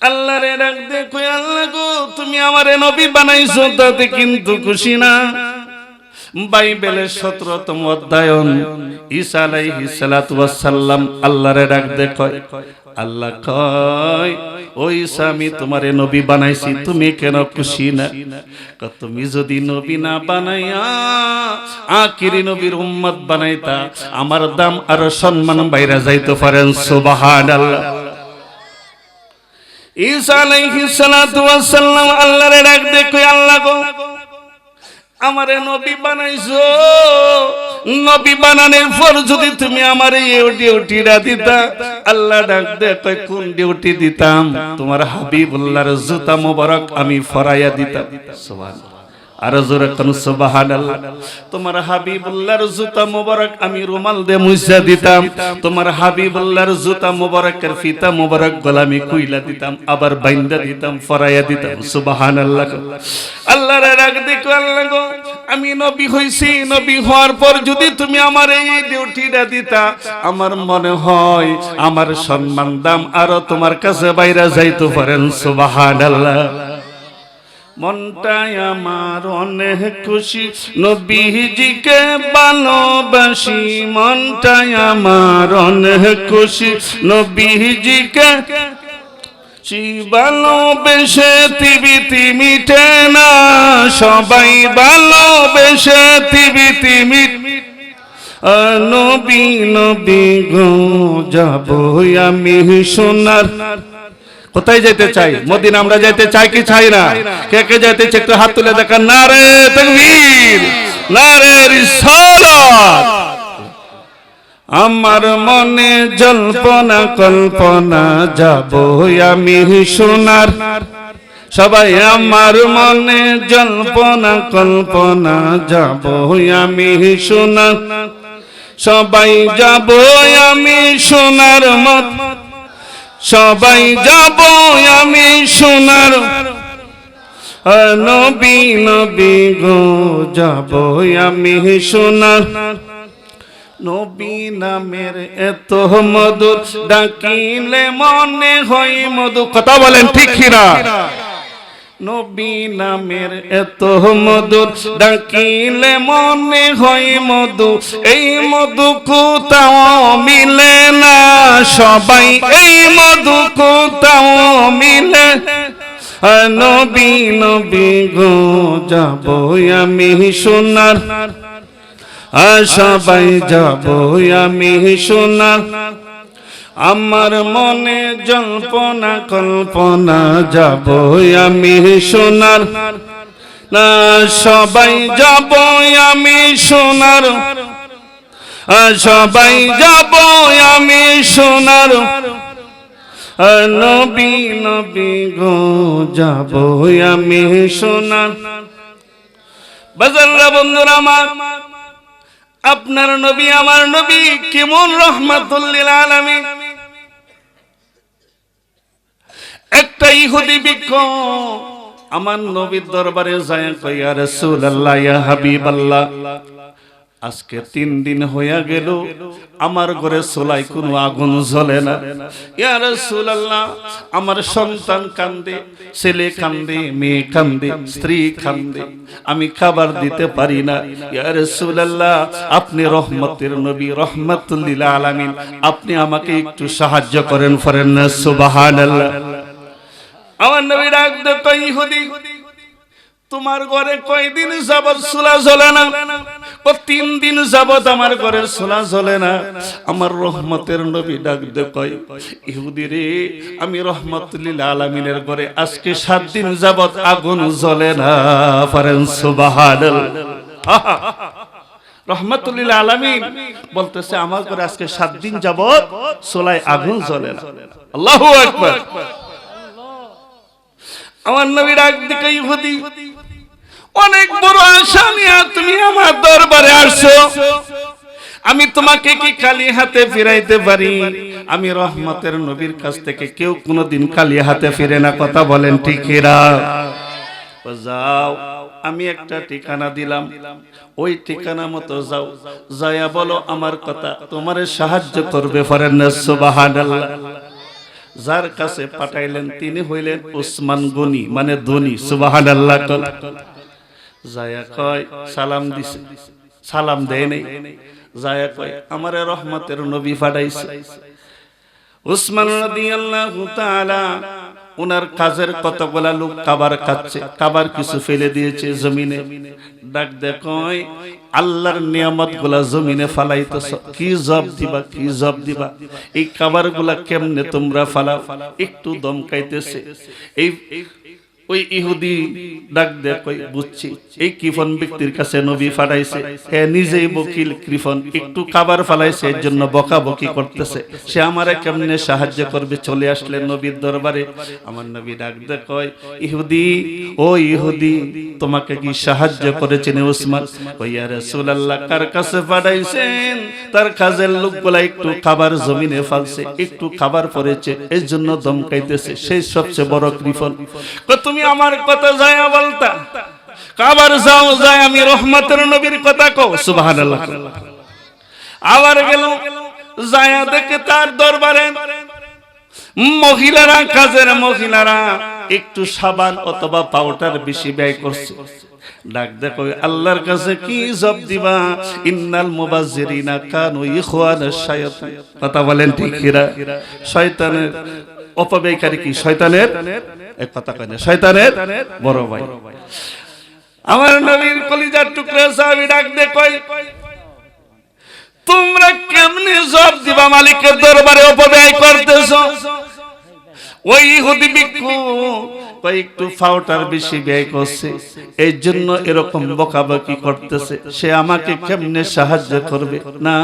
আল্লাহরে ডাক দেখো আল্লাহ গো তুমি আমারে নবী বানাইছো তাতে কিন্তু খুশি না। বাইবেলের সতেরোতম অধ্যায়ন, ঈসা আলাইহিস সালাতু ওয়াস সালাম আল্লাহরে ডাক দে কয়, আল্লাহ কয়, ও ঈসা, আমি তোমারে নবী বানাইছি, তুমি কেন খুশি না? তুমি যদি নবী না বানাইয়া আখিরি নবীর উম্মত বানাইতা, আমার দাম আর সম্মান বাইরা যাইতে পারেন সুবহানাল্লাহ। ঈসা আলাইহিস সালাতু ওয়াস সালাম আল্লাহরে ডাক দে কই আল্লাহ গো আমারে নবী বানাইছো। নবী বানানোর পর যদি তুমি আমার এই ডিউটিটা দিতা, আল্লাহ ডাক দে কই কোন ডিউটি দিতাম? তোমার হাবিবুল্লাহর জুতা মোবারক আমি ফরাইয়া দিতাম। সুবহানাল্লাহ। আর জোরে কোন আমি রুমাল দিয়ে তোমার হাবিবুল্লাহর জুতা মোবারকের আবার বাইন্দা দিতাম, ফরাইয়া দেখো আমি নবী হইছি, নবী হওয়ার পর যদি তুমি আমার এই ডিউটিটা দিতা, আমার মনে হয় আমার সম্মান দাম আরও তোমার কাছে বাইরা যাইতে পারেন। সুবহানাল্লাহ। মনটাই আমার অনেক খুশি। নবীজিকে ভালোবাসি মনটাই আমার অনেক খুশি। নবীজিকে ভালোবেসে তিবিতি মিটে না। সবাই ভালোবেসে তিবিতি মিট নবী নবী গো, যাব আমি সোনার কোথায় যেতে চাই? মদিনা আমরা যেতে চাই কি চাই না? কে কে যেতে চাই? একটু হাত তুলে দেখান। না রে তকবীর। না রে রিসালাত। আমার মনে জল্পনা কল্পনা যাব আমি সোনার। সবাই আমার মনে জল্পনা কল্পনা যাব আমি সোনার। সবাই যাব আমি সোনার মত। সবাই যাব আমি সোনার। নবী নবী গো, যাব আমি সোনার। নবী নামের এত মধুর ডাকিলে মনে হয় মধু। কথা বলেন ঠিক কিনা? নবী নামের এত মধুর ডাকিলে মনে হয় মধু। এই মধু কোথাও মিলে না সবাই এই মধু কোথাও মিলে। নবী নবী গো যাব আমি সোনার। সবাই যাব আমি সোনার। আমার মনে জল্পনা, কল্পনা যাব আমি সোনার। না, সবাই যাব আমি সোনার। সবাই যাব আমি সোনার। নবী নবী গো, যাব আমি সোনার। বাজাররা, বন্ধুরা আমার, আপনার নবী, আমার নবী, কেমন রহমাতুল্লিল আলামিন। একটা ইহুদি বিক্ষ আমার নবীর দরবারে যায় কইয়া রাসূলুল্লাহ, ইয়া হাবিবাল্লাহ, আজকে তিন দিন হইয়া গেল, আমার ঘরে সোলাই কোনো আগুন জ্বলে না। ইয়া রাসূলুল্লাহ, আমার সন্তান কান্দে, ছেলে কান্দে, মেয়ে কান্দে, স্ত্রী কান্দে, আমি খাবার দিতে পারি না। ইয়া রাসূলুল্লাহ, আপনি রহমতের নবী রহমাতুল লিল আলামিন, আপনি আমাকে একটু সাহায্য করেন, ফরেন না, সুবহানাল্লাহ। আমার নবী ডাক দে, কই ইহুদি? তোমার ঘরে কয়দিন যাবত চুলা জ্বলে না? ও তিন দিন যাবত আমার ঘরে চুলা জ্বলে না? আমার রহমতের নবী ডাক দে ইহুদি রে, আমি রহমতুল্লিল আলামিনের ঘরে আজকে সাত দিন যাবত আগুন জ্বলে না, পারেন সুবহানাল্লাহ। রহমতুল্লিল আলামিন বলতেছে, আমার ঘরে আজকে সাত দিন যাবত সোলায় আগুন জ্বলে না। আল্লাহু আকবার। আমার নবী ডাক দিকে ইহুদি। অনেক বড় আশা নিয়ে তুমি আমার দরবারে আসছো। আমি তোমাকে কি খালি হাতে ফিরাইতে পারি? আমি রহমতের নবীর কাছ থেকে কেউ কোনোদিন খালি হাতে ফিরে না, কথা বলেন ঠিকেরা যাও, আমি একটা ঠিকানা দিলাম। ওই ঠিকানা মতো যাও। যায়া বলো আমার কথা, তোমারে সাহায্য করবে পারেন না সুবহানাল্লাহ। যার কাছে পাঠাইলেন, তিনি হইলেন উসমান গনি মানে ধনী, সুবহানাল্লাহ যায়া কয়, সালাম দিছে। সালাম দেয় নেই। যায়া কয়, আমারে রহমতের নবী ফাটাইছে উসমান রাদিয়াল্লাহু তাআলা উনার কাজের কতগুলা লোক কাবার খাচ্ছে কাবার কিছু ফেলে দিয়েছে জমিনে। ডাক দেখ আল্লাহর নিয়ামতগুলা জমিনে ফালাইতেছ, কি জব দিবা, কি জব দিবা? এই কাবারগুলা কেমনে তোমরা ফালাও? একটু দমকাইতেছে এই ওই ইহুদি ডাক দেয় কই বুঝছি এই কৃপন ব্যক্তির কাছে নবী ফাটাইছে হে নিজেই বকিল কৃপন একটু খাবার ফালাইছে এর জন্য বকাবকি করতেছে। সে আমারে কেমনে সাহায্য করবে? চলে আসলে নবীর দরবারে। আমার নবী ডাক দেয় কয় ইহুদি ও ইহুদি তোমাকে কি সাহায্য করেছেন ওসমান কইয়া রাসূলুল্লাহ কার কাছে পাঠাইছেন? তার কাজের লোকগুলা একটু খাবার জমিনে ফালছে একটু খাবার পড়েছে এর জন্য দমকাইতেছে সেই সবচেয়ে বড় কৃপন কয়, তুমি আমার কথা যায় বলতা। কাবার যাও, যায় আমি রহমতের নবীর কথা কও, সুবহানাল্লাহ। আবার গেল যায়া দেখে তার দরবারে মহিলারা, কাজের মহিলারা একটু সাবান অথবা পাউডার বেশি ব্যয় করছে। ডাক দেখো, আল্লাহর কাছে কি জব দিবা? ইন্নাল মুবাজ্জিরিনা কানু ইখওয়ানাশ শায়াতিন। কথা বলেন ঠিক কিরা শয়তানের অপব্যয়কারী কি? শয়তানের? এক কথা কয় শয়তানের? বড় ভাই। আমার নবীর কলিজার টুকরে সাহাবি ডাক দে তোমরা কেমনে জব দিবা মালিকের দরবারে অপব্যয় করতেছো? ওই ইহুদি ভিক্ষু কয়েকটু ফাউটার বেশি ব্যয় করছে। এই জন্য এরকম বকাবকি করতেছে। সে আমাকে কেমনে সাহায্য করবে? না,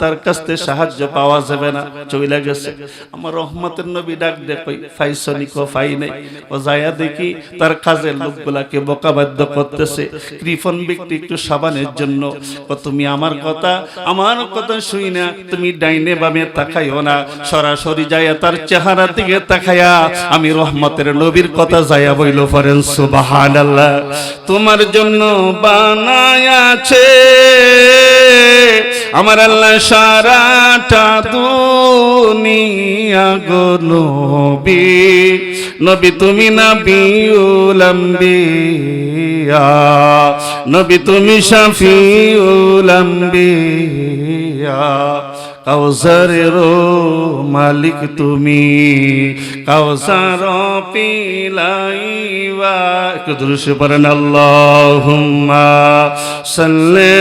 তার কাছ থেকে সাহায্য পাওয়া যাবে না। চলে গেছে। আমার রহমতের নবী ডাক দেখই ফাইসনি কো, ফাই নাই। ও যায়া দেখি তার কাজের লোকগুলাকে বকাবাদ্য করতেছে। কৃপন ব্যক্তি একটু সাবানের জন্য। ও, তুমি আমার কথা আমার কথা শুই না। তুমি ডাইনে বামে তাকাইও না। সরাসরি যাইয়া তার চেহারা দিকে তাকাইয়া আমি রহমতের নবীর কথা যাইয়া বইল পরেন সুবহানাল্লাহ। তোমার জন্য বানায় আছে আমার আল্লাহ সারাটা দুনিয়া গো নবী। নবী তুমি না বিউলাম্বিয়া নবী তুমি শাফিউলাম্বিয়া কাউসারের মালিক তুমি কাউসার পিলাইবা। একটু দৃশ্য পড়েন আল্লাহুম্মা সাল্লি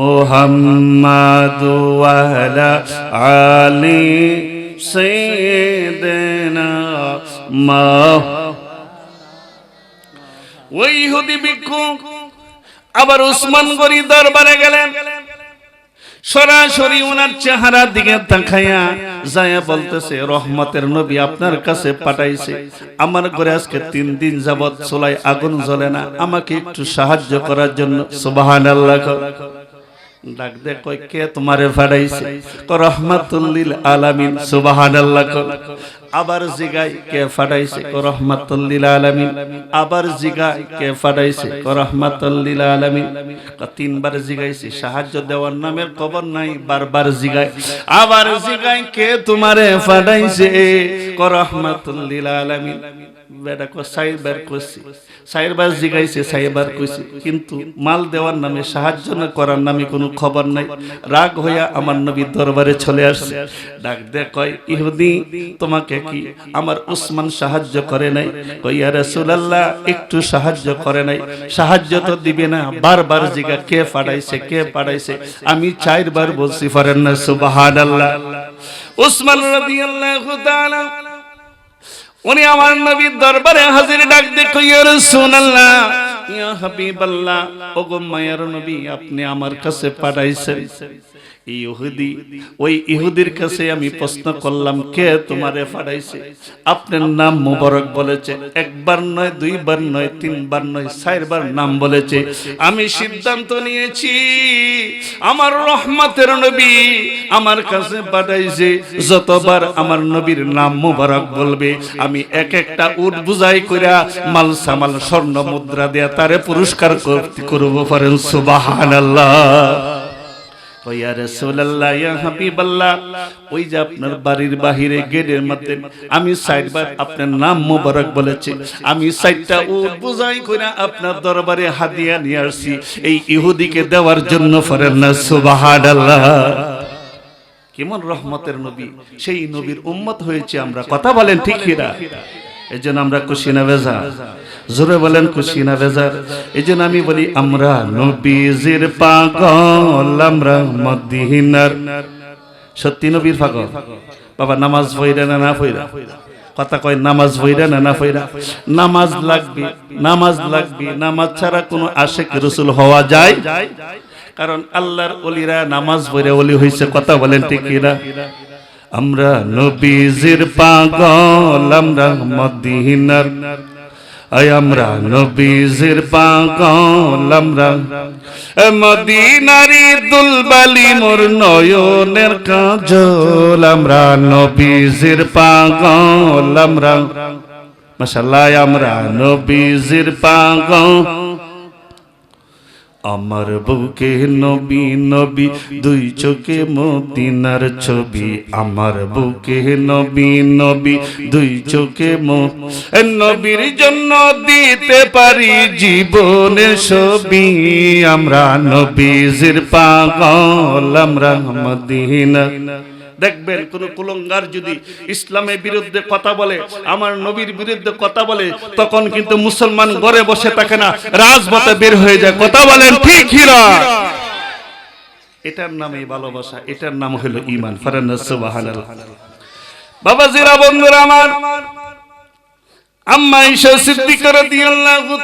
মোহাম্মদ আলী সৈয়দনা মা ওই ইহুদি ভিক্ষুক আবার উসমান গরি দরবারে গেলেন। সরাসরি ওনার চেহারার দিকে তাকাইয়া যায়া বলতেছে, রহমতের নবী আপনার কাছে পাঠাইছে। আমার ঘরে আজকে তিন দিন যাবৎ চুলাই আগুন জ্বলে না। আমাকে একটু সাহায্য করার জন্য। সুবহানাল্লাহ ডাক দে কই কে তোমারে ফাড়াইছে রহমাতুল্লিল আলামিন। সুবহানাল্লাহ কর। আবার জিগাই কে ফাটাইছে রহমাতুল্লিল আলামিন। আবার জিগাই কে ফাটাইছে রহমাতুল্লিল আলামিন। তিনবার জিগাইছে, সাহায্য দেওয়ার নামের খবর নাই, বারবার জিগাই আবার জিগাই কে তোমারে ফাটাইছে রহমাতুল্লিল আলামিন। বেটা কো সাইবার কইছি, সাইবার জিগাইছে, সাইবার কইছি, কিন্তু মাল দেওয়ার নামে, সাহায্য না করার নামে কোনো খবর নাই। রাগ হইয়া আমার নবীর দরবারে চলে আসছে। ডাক দে কয়, ইহুদি, তোমাকে কি আমার উসমান সাহায্য করে নাই? কই, ইয়া রাসূলুল্লাহ, একটু সাহায্য করে নাই। সাহায্য তো দিবে না। বারবার জিগা, কে পাঠাইছে কে পাঠাইছে? আমি চারবার বলছি পারেন না, সুবহানাল্লাহ। উসমান রাদিয়াল্লাহু তাআলা, উনি আমার নবীর দরবারে হাজির ডাক দেখো ইয়া রাসূলুল্লাহ, ইয়া হাবিবাল্লাহ, ওগো মায়ের নবী, আপনি আমার কাছে পাঠাইছেন। ইহুদি, ওই ইহুদির কাছে আমি প্রশ্ন করলাম, কে তোমারে ফাড়াইছে? আপনার নাম মুবারক বলেছে, একবার নয়, দুইবার নয়, তিনবার নয়, চারবার নাম বলেছে। আমি সিদ্ধান্ত নিয়েছি, আমার রহমতের নবী আমার কাছে পাঠাইছে, যতবার আমার নবীর নাম মুবারক বলবে, আমি এক একটা উট বুঝাই কইরা মাল সামাল, স্বর্ণ মুদ্রা দেয়া তারে পুরস্কার করব পারেন সুবহানাল্লাহ। ইয়া ওই যে আপনার বাড়ির বাহিরে গেটের মধ্যে, আমি আপনার নাম বলেছি, আমি ও বুঝাই আপনার দরবারে নিয়ে আসছি, এই ইহুদিকে দেওয়ার জন্য ফরেন না কেমন রহমতের নবী, সেই নবীর উম্মত হয়েছে আমরা, কথা বলেন ঠিক কিনা? জন্য আমরা খুশি না, বেজা? জোরে বলেন খুশি না বেজার? এই জন্য আমি বলি, আমরা নবীজির পাগল, আমরা মদিনার। সত্যি নবীর পাগল? বাবা, নামাজ পড়া না না পড়া? কথা কয়, নামাজ পড়া না না পড়া? নামাজ লাগবে নামাজ লাগবে, নামাজ ছাড়া কোনো আশেক রসুল হওয়া যায়? কারণ আল্লাহর অলিরা নামাজ পড়ে অলি হয়েছে কথা বলেন ঠিক কিনা? আমরা নবীজির পাগল, আমরা মদিনার। আমরা নবীজির পাগল আমরা মদিনারি দুলবালি মোর নয়নের কাজল, আমরা নবীজির পাগল আমরা মাশাআল্লাহ, আমরা নবীজির পাগল আমার বুকে নবী নবী, দুই চোখে মদিনার ছবি। আমার বুকে নবী নবী, দুই চোখে নবীর জন্য দিতে পারি জীবনের ছবি। আমরা নবীজির পাগল, আমরা মদিনা দেখবেন কোন কুলঙ্গার যদি ইসলামের বিরুদ্ধে কথা বলে, আমার নবীর বিরুদ্ধে কথা বলে, তখন কিন্তু মুসলমান ঘরে বসে থাকে না, রাজপথে বের হয়ে যায়। কথা বলেন ঠিক হিরা এটার নামে ভালোবাসা, এটার নাম হলো ইমান বাবা জিরা বন্ধুরা আমার, আম্মা ঈশা সিদ্দিকা রাদিয়াল্লাহু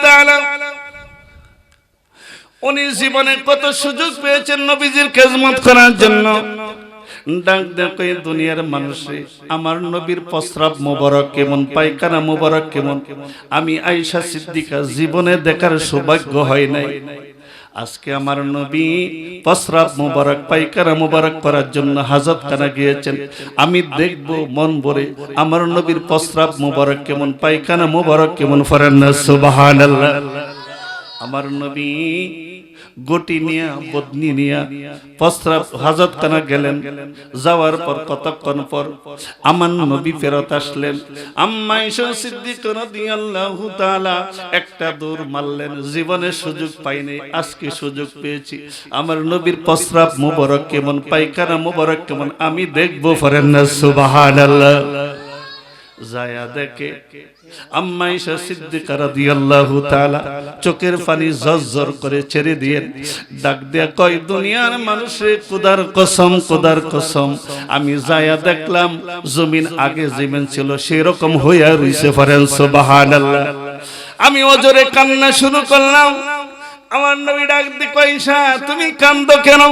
উনি জীবনে কত সুযোগ পেয়েছেন নবীজির খেজমত করার জন্য। ডাক দেখো দুনিয়ার মানুষে, আমার নবীর প্রস্রাব মোবারক কেমন, পায়খানা মোবারক কেমন? আমি আয়সা সিদ্দিকা জীবনে দেখার সৌভাগ্য হয় নাই। আজকে আমার নবী প্রস্রাব মোবারক, পায়খানা মোবারক করার জন্য হাজতখানা গিয়েছেন। আমি দেখব মন ভরে আমার নবীর প্রস্রাব মোবারক কেমন, পায়খানা মোবারক কেমন ফরেন সুবহানাল্লাহ। আমার নবী গটি নিয়া বদনি নিয়া প্রস্রাব হাজত খানা গেলেন, যাওয়ার পর কতক্ষণ পর আমার নবী ফেরত আসলেন। আম্মাই সিদ্দিক রাদিয়াল্লাহু তাআলা একটা দৌড় মারলেন, জীবনে সুযোগ পাইনি, আজকে সুযোগ পেয়েছি। আমার নবীর প্রস্রাব মুবারক কেমন, পায়খানা মুবারক কেমন, আমি দেখব ফরেন না সুবহানাল্লাহ। যায়া দেখে আম্মা ঈশা সিদ্দিকা রাদিয়াল্লাহু তাআলা চোখের পানি জর্জর করে ছেড়ে দিয়ে ডাক দেয়া কয়, দুনিয়ার মানুষে কুদার কসম কুদার কসম। আমি যায়া দেখলাম, জমিন আগে জমিন ছিল সেরকম হইয়া রইছে ফরেন, সুবহানাল্লাহ। আমি ওজরে কান্না শুরু করলাম। আমার নবী ডাক দি কইসা তুমি কান্দো কেন?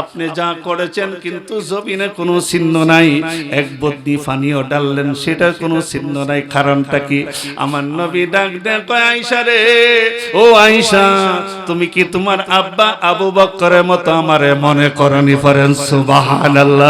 আপনি যা করেছেন কিন্তু জমিনে কোনো চিহ্ন নাই, এক বদনি পানিও ডাললেন, সেটা কোনো চিহ্ন নাই, কারণটা কি? আমার নবী ডাক রে, ও আয়েশা, তুমি কি তোমার আব্বা আবু বকরের মতো আমারে মনে করনি? পারেন সুবহানাল্লাহ।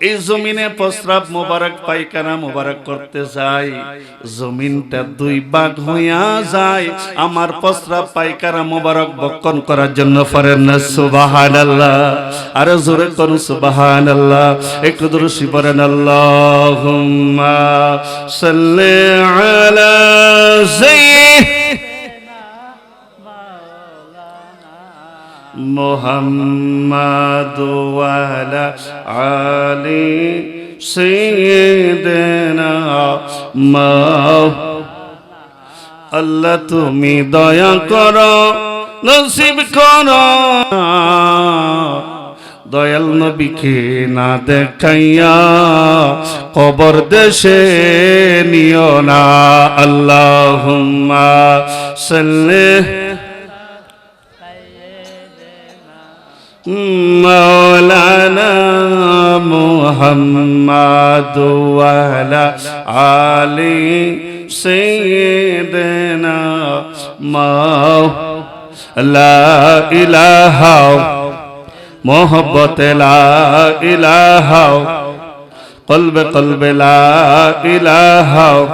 এই জমিনে প্রস্রাব মোবারক পায়খানা মোবারক করতে যাই। জমিনটা দুই ভাগ হইয়া যায়। আমার প্রস্রাব পায়খানা মোবারক বক্ষণ করার জন্য পারেন না সুবাহান আল্লাহ আরও জোরে করুন সুবাহান আল্লাহ একটু দূরসি পড়েন আল্লাহ সাল্লি আলা মোহাম্মদ ওয়ালা আলী سيدنا ما আল্লাহ তুমি দয়া করো নসিব করো দয়াল নবীকে না দেখাইয়া কবর দেশে নিও না আল্লাহ সাল্লে مولانا محمد وعلى آل سيدنا ما لا إله محبت لا إله قلب قلب لا إله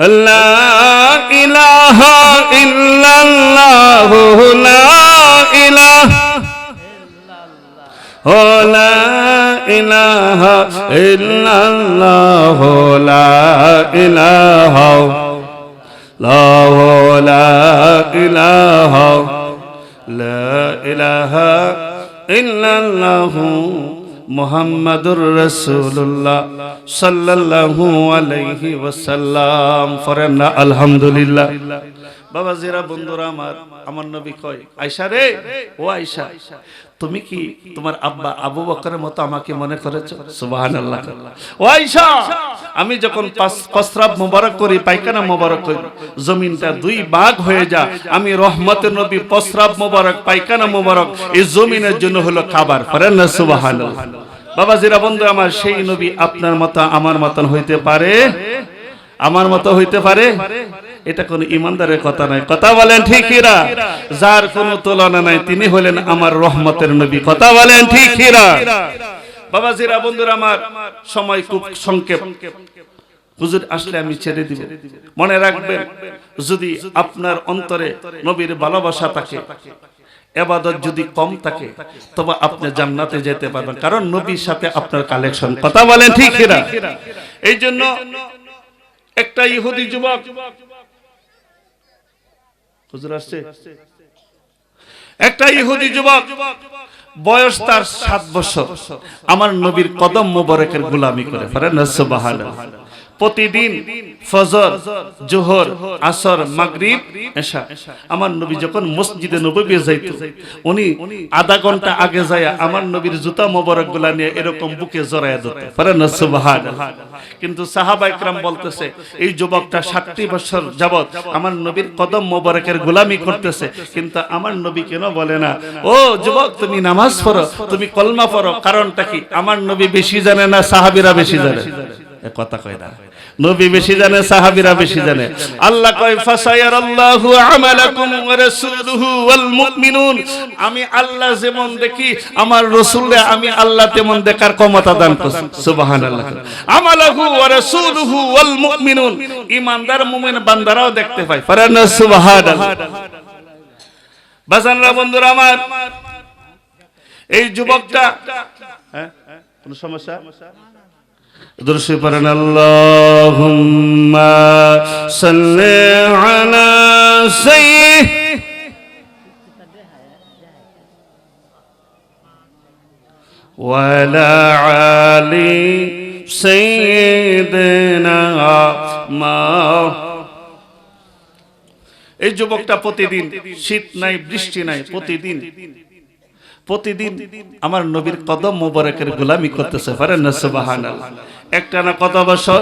لا إله إلا الله لا إله লা ইলাহা ইল্লাল্লাহ লা ইলাহা লাহ লা ইলাহা লা ইলাহা ইল্লাল্লাহ মুহাম্মাদুর রাসূলুল্লাহ সাল্লাল্লাহু আলাইহি ওয়াসাল্লাম। ফরেন আলহামদুলিল্লাহ। বাবা জিরা, বন্ধুরা আমার আমার নবী কয় আয়সা রে, ও আয়সা তুমি কি তোমার আব্বা আবু বকরের মতো আমাকে মনে করেছ? সুবহানাল্লাহ ও আয়সা আমি যখন প্রস্রাব মোবারক করি, পায়খানা মোবারক করি, জমিনটা দুই ভাগ হয়ে যা, আমি রহমতের নবী প্রস্রাব মোবারক, পায়খানা মোবারক, এই জমিনের জন্য হলো খাবার। পারেন না, সুবহানাল্লাহ। বাবা জিরা বন্ধু আমার, সেই নবী আপনার মতো, আমার মতন হইতে পারে? আমার মতো হইতে পারে? এটা কোন ইমানদারের কথা নয়। কথা বলেন ঠিকইরা যার কোনো তুলনা নাই, তিনি হলেন আমার রহমতের নবী। কথা বলেন ঠিকইরা বাবা জিরা বন্ধুরা আমার, সময় খুব সংক্ষেপ। হুজুর আসলে আমি ছেড়ে দিব। মনে রাখবেন, যদি আপনার অন্তরে নবীর ভালোবাসা থাকে, এবাদত যদি কম থাকে, তবে আপনি জান্নাতে যেতে পারবেন। কারণ নবীর সাথে আপনার কালেকশন কথা বলেন ঠিক এরা এই জন্য একটা ইহুদি যুবক হুজুর আসছে। একটা ইহুদি যুবক, বয়স তার সাত বছর। আমার নবীর কদম মোবারকের গুলামি করে পারে সুবহানাল্লাহ। প্রতিদিন ফজর, জোহর, আসর, মাগরিব, এশা। আমার নবী যখন মসজিদে নবী যাইত, উনি আধা ঘণ্টা আগে যায় আমার নবীর জুতা মোবারকগুলা নিয়ে এরকম বুকে জড়ায় দিত পারে না, সুবহানাল্লাহ। কিন্তু সাহাবা ইকরাম বলতেছে, এই যুবকটা ষাটটি বছর যাবত আমার নবীর কদম মোবারকের গোলামি করতেছে, কিন্তু আমার নবী কেন বলে না? ও যুবক, তুমি নামাজ পড়ো, তুমি কলমা পড়ো, কারণটা কি? আমার নবী বেশি জানে না, সাহাবিরা বেশি জানে? কথা কয় না। নবী বেশি জানে, সাহাবিরা বেশি জানে। আল্লাহ কয়, ফাসায়ারাল্লাহু আমালাকুম ওয়া রাসূলুহু ওয়াল মুমিনুন। আমি আল্লাহ যেমন দেখি, আমার রাসূলে আমি আল্লাহ তেমন দেখার ক্ষমতা দান করছি। সুবহানাল্লাহ। আমালাহু ওয়া রাসূলুহু ওয়াল মুমিনুন। ঈমানদার মুমিন বান্দারাও দেখতে পায়। ফারানা, সুবহানাল্লাহ। বাজানরা, বন্ধুরা আমার, এই যুবকটা হ্যাঁ কোন সমস্যা? درسي برنا اللهم صل على سيد وعلى علي سيدنا ما এই যুবকটা প্রতিদিন শীত নাই বৃষ্টি নাই প্রতিদিন প্রতিদিন আমার নবীর কদম মোবারকের গোলামি করতেছে। পারেন না সুবহানাল্লাহ। একটা না কত বছর?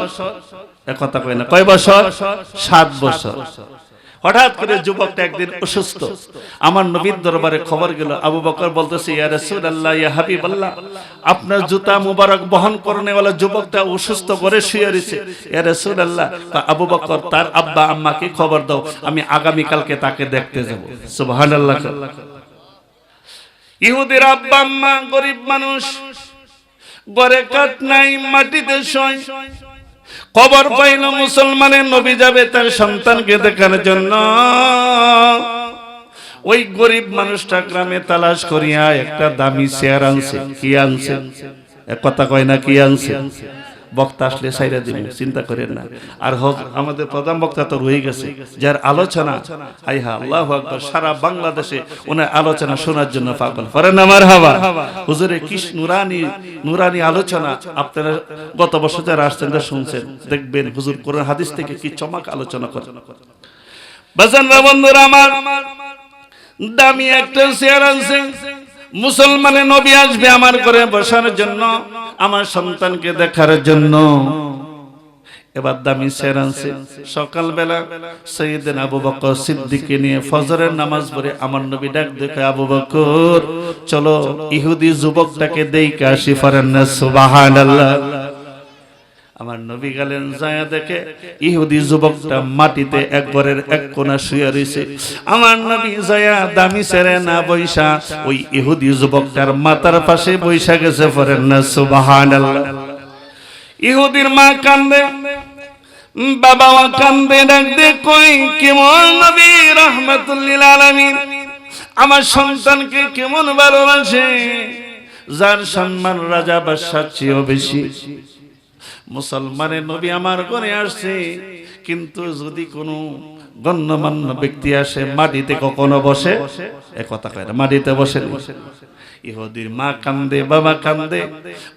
এক কথা কয় না। কয় বছর? সাত বছর। হঠাৎ করে যুবকটা একদিন অসুস্থ। আমার নবীর দরবারে খবর গেল, আবু বকর বলতেছে, ইয়া রাসূলুল্লাহ, ইয়া হাবিবাল্লাহ, আপনার জুতা মুবারক বহন করনেওয়ালা যুবকটা অসুস্থ করে শুয়ে রয়েছে। ইয়া রাসূলুল্লাহ আবু বকর তার আব্বা, আম্মাকে খবর দাও, আমি আগামী কালকে তাকে দেখতে যাব। সুবহানাল্লাহ। ইহুদের আব্বা আম্মা গরিব মানুষ গড়ে কাঠ নাই, মাটিতে খবর পাইল মুসলমানের নবী যাবে তার সন্তানকে দেখার জন্য। ওই গরিব মানুষটা গ্রামে তালাশ করিয়া একটা দামি চেয়ার আনছে। কি আনছে? কথা কয় না, কি আনছে? বক্তা আসলে সাইরা দিব চিন্তা করেন না। আর হক আমাদের প্রধান বক্তা তো রয়ে গেছে। যার আলোচনা আই হা আল্লাহ আকবর সারা বাংলাদেশে ওনার আলোচনা শোনার জন্য পাগল। করেন আমার হাওয়া হুজুরে কিস নুরানি নুরানি আলোচনা আপনারা গত বছর যারা আসছেন শুনছেন দেখবেন হুজুর কোরআন হাদিস থেকে কি চমক আলোচনা করেন? বাজানরা বন্ধুরা আমার দামি একটা চেয়ার আছে মুসলমানে নবী আসবে আমার ঘরে বসার জন্য, আমার সন্তানকে দেখার জন্য। এবার দামি চেয়ার আছে সকালবেলা সৈয়দিন আবু বকর সিদ্দিককে নিয়ে ফজরের নামাজ পড়ে আমার নবী ডাক দেখে, আবু বকর, চলো ইহুদি যুবকটাকে দেই কাশি ফরেন না, সুবহানাল্লাহ। আমার নবী গেলেন যায়া দেখে, ইহুদি যুবকটা মাটিতে একবারের এক কোনা শুয়ে রয়েছে। আমার নবী যায়া দামি সেরে না বৈশা, ওই ইহুদি যুবকটার মাথার পাশে বৈশা গেছে পরেন না, সুবহানাল্লাহ। ইহুদির মা কান্দে, বাবা কান্দে, ডাক দে কই কেমন নবী? রহমাতুল্লিল আলামিন। আমার সন্তানকে কেমন ভালোবাসে? যার সম্মান রাজা বাদশার চেয়েও বেশি। মুসলমানের নবী আমার ঘরে আসছে। কিন্তু যদি কোনো গণ্যমান্য ব্যক্তি আসে, মাটিতে কখনো বসে, এ কথা কয় মাটিতে বসে ইহুদির মা কান্দে, বাবা কান্দে,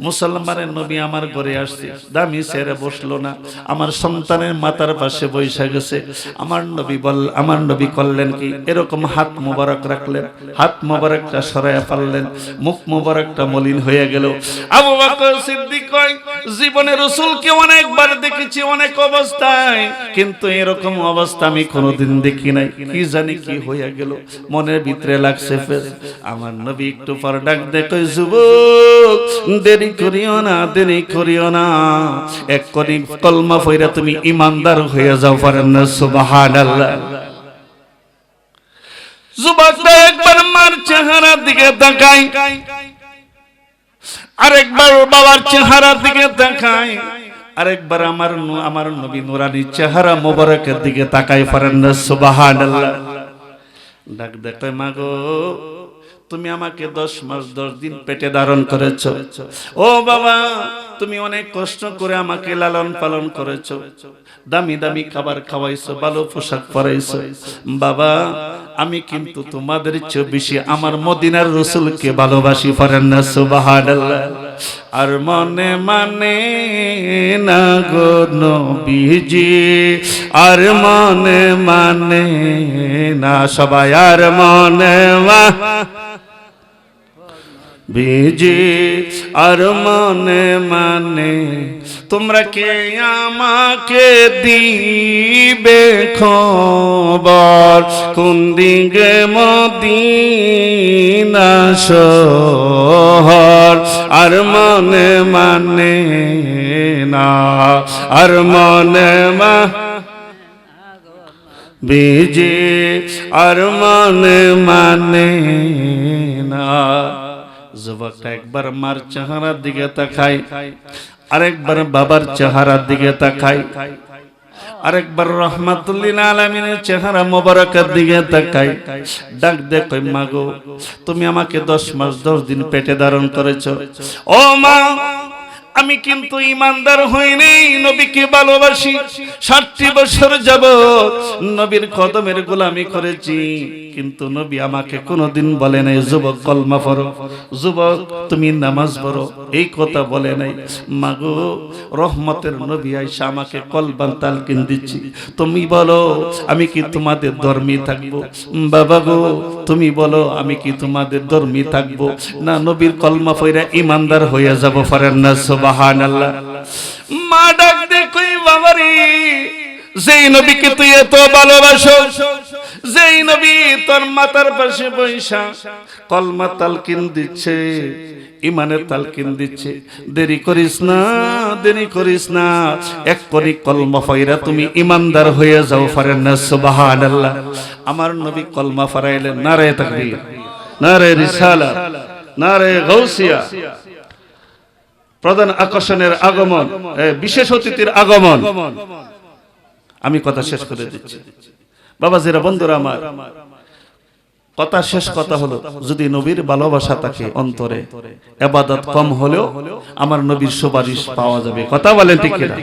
মুসলমানের নবী আমার ঘরে আসছে, দামি সেরে বসল না, আমার সন্তানের মাতার পাশে বৈশা গেছে, আমার নবী বল, আমার নবী করলেন কি? এরকম হাত মোবারক রাখলেন, হাত মোবারকটা সরাইয়া পারলেন মুখ মোবারকটা মলিন হয়ে গেল। আবু বকর সিদ্দিক কয় জীবনে রসুলকে অনেকবার দেখেছি, অনেক অবস্থায়। কিন্তু এরকম অবস্থা আমি কোনোদিন দেখি নাই। কি জানি কি হইয়া গেল। মনের ভিতরে লাগছে ফের। আমার নবী একটু পর ডাক দেখো যুবক, দেরি করিও না, দেরি করিও না। এক করি কলমা ফইরা তুমি ইমানদার হয়ে যাও পারেন না, সুবহানাল্লাহ। যুবকটা একবার মার চেহারার দিকে তাকাই আরেকবার বাবার চেহারার দিকে তাকাই আরেকবার আমার আমার নবী নুরানি চেহারা মোবারকের দিকে তাকাই পারেন না, সুবহানাল্লাহ। ডাক দেখো মাগো তুমি আমাকে দশ মাস, দশ দিন পেটে ধারণ করেছ। ও বাবা, তুমি অনেক কষ্ট করে আমাকে লালন পালন করেছ। দামি দামি খাবার খাওয়াইছো, ভালো পোশাক পরাইছো। বাবা, আমি কিন্তু তোমাদের চেয়ে বেশি আমার মদিনার রসুলকে ভালোবাসি পারেন না, সুবহানাল্লাহ। আর মনে মানে না গো নবীজি। আর মনে মানে না, সবাই আর মনে বিজি, আর মনে মানে তোমরা কে আমাকে দিবে খবর? কোন দিকে মদিনা শহর? আর মনে মানে না, আর মনে মা বিজে, আর মানে মানে না। যুবকটা একবার মার চেহারার দিকে তাকাই আরেকবার বাবার চেহারার দিকে তাকাই। আরেকবার রহমাতুল্লিন আলমিনের চেহারা মোবারকের দিকে তাকাই। ডাক দে কই মাগো তুমি আমাকে দশ মাস, দশ দিন পেটে ধারণ করেছ। ও মা আমি কিন্তু ইমানদার হই হইনি নবীকে ভালোবাসি। ষাটটি বছর যাব নবীর কদমের গোলামি করেছি, কিন্তু নবী আমাকে কোনোদিন বলে নাই, যুবক, কলমা পড়ো, যুবক, তুমি নামাজ পড়ো। এই কথা বলে নাই। মাগো, রহমতের নবী আইসা আমাকে কলবান তালকিন দিচ্ছি। তুমি বলো, আমি কি তোমাদের ধর্মী থাকব? বাবা গো তুমি বলো, আমি কি তোমাদের ধর্মী থাকব? না, নবীর কলমা পয়রা ইমানদার হয়ে যাব পারেন না, সুবহানাল্লাহ। মা ডাক দে কই, বাবারে, যেই নবীকে তুই এত ভালোবাসো, যেই নবী তোর মাতার পাশে বৈশা কলমা তালকিন দিচ্ছে ইমানের তালকিন দিচ্ছে। দেরি করিস না, দেরি করিস না। এক করি কলমা ফাইরা তুমি ইমানদার হয়ে যাও পারেন না সুবহানাল্লাহ। আমার নবী কলমা ফারাইলেন নারে তাকবীর নারে রিসালা নারে গৌসিয়া প্রধান আকর্ষণের আগমন বিশেষ অতিথির আগমন। আমি কথা শেষ করে দিচ্ছি। বাবা জিরা বন্ধুরা আমার কথা শেষ কথা হলো যদি নবীর ভালোবাসা থাকে অন্তরে এবাদত কম হলেও আমার নবীর সুপারিশ পাওয়া যাবে। কথা বলেন ঠিক কিনা?